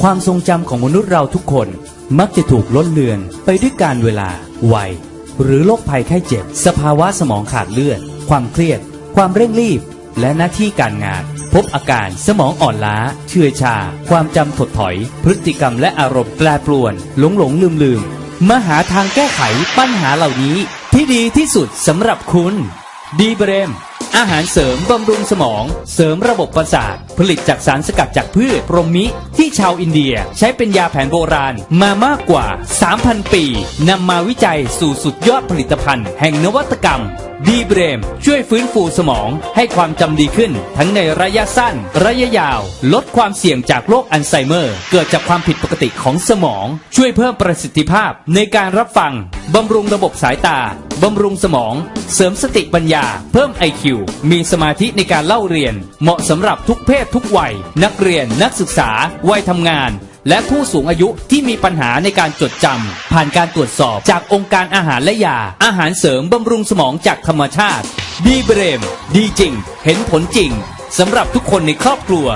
ความทรงจำของมนุษย์เราทุกคนมักจะถูกล้นเลือนไปด้วยการเวลา วัย หรือโรคภัยไข้เจ็บ สภาวะสมองขาดเลือด ความเครียด ความเร่งรีบ และหน้าที่การงาน พบอาการสมองอ่อนล้า เชื่อยชา ความจำถดถอย พฤติกรรมและอารมณ์แปรปรวน หลงหลงลืมลืมมาหาทางแก้ไขปัญหาเหล่านี้ที่ดีที่สุดสำหรับคุณ ดีเบรม อาหารเสริมบำรุงสมอง เสริมระบบประสาท ผลิตจากสารสกัดจากพืชโรมิ ที่ชาวอินเดียใช้เป็นยาแผนโบราณมามากกว่า 3,000 ปี นำมาวิจัยสู่สุดยอดผลิตภัณฑ์แห่งนวัตกรรม ดีเบรม ช่วยฟื้นฟูสมองให้ความจำดีขึ้น ทั้งในระยะสั้น ระยะยาว ลดความเสี่ยงจากโรคอัลไซเมอร์ เกิดจากความผิดปกติของสมอง ช่วยเพิ่มประสิทธิภาพในการรับฟังบำรุงระบบสายตาบำรุงสมอง เสริมสติปัญญา เพิ่ม IQ มีสมาธิในการเล่าเรียน เหมาะสำหรับทุกเพศทุกวัย นักเรียนนักศึกษา วัยทำงาน และผู้สูงอายุที่มีปัญหาในการจดจำผ่านการตรวจสอบจากองค์การอาหารและยา อาหารเสริมบำรุงสมองจากธรรมชาติ ดีเบรม ดีจริง เห็นผลจริงสำหรับทุกคนในครอบครัว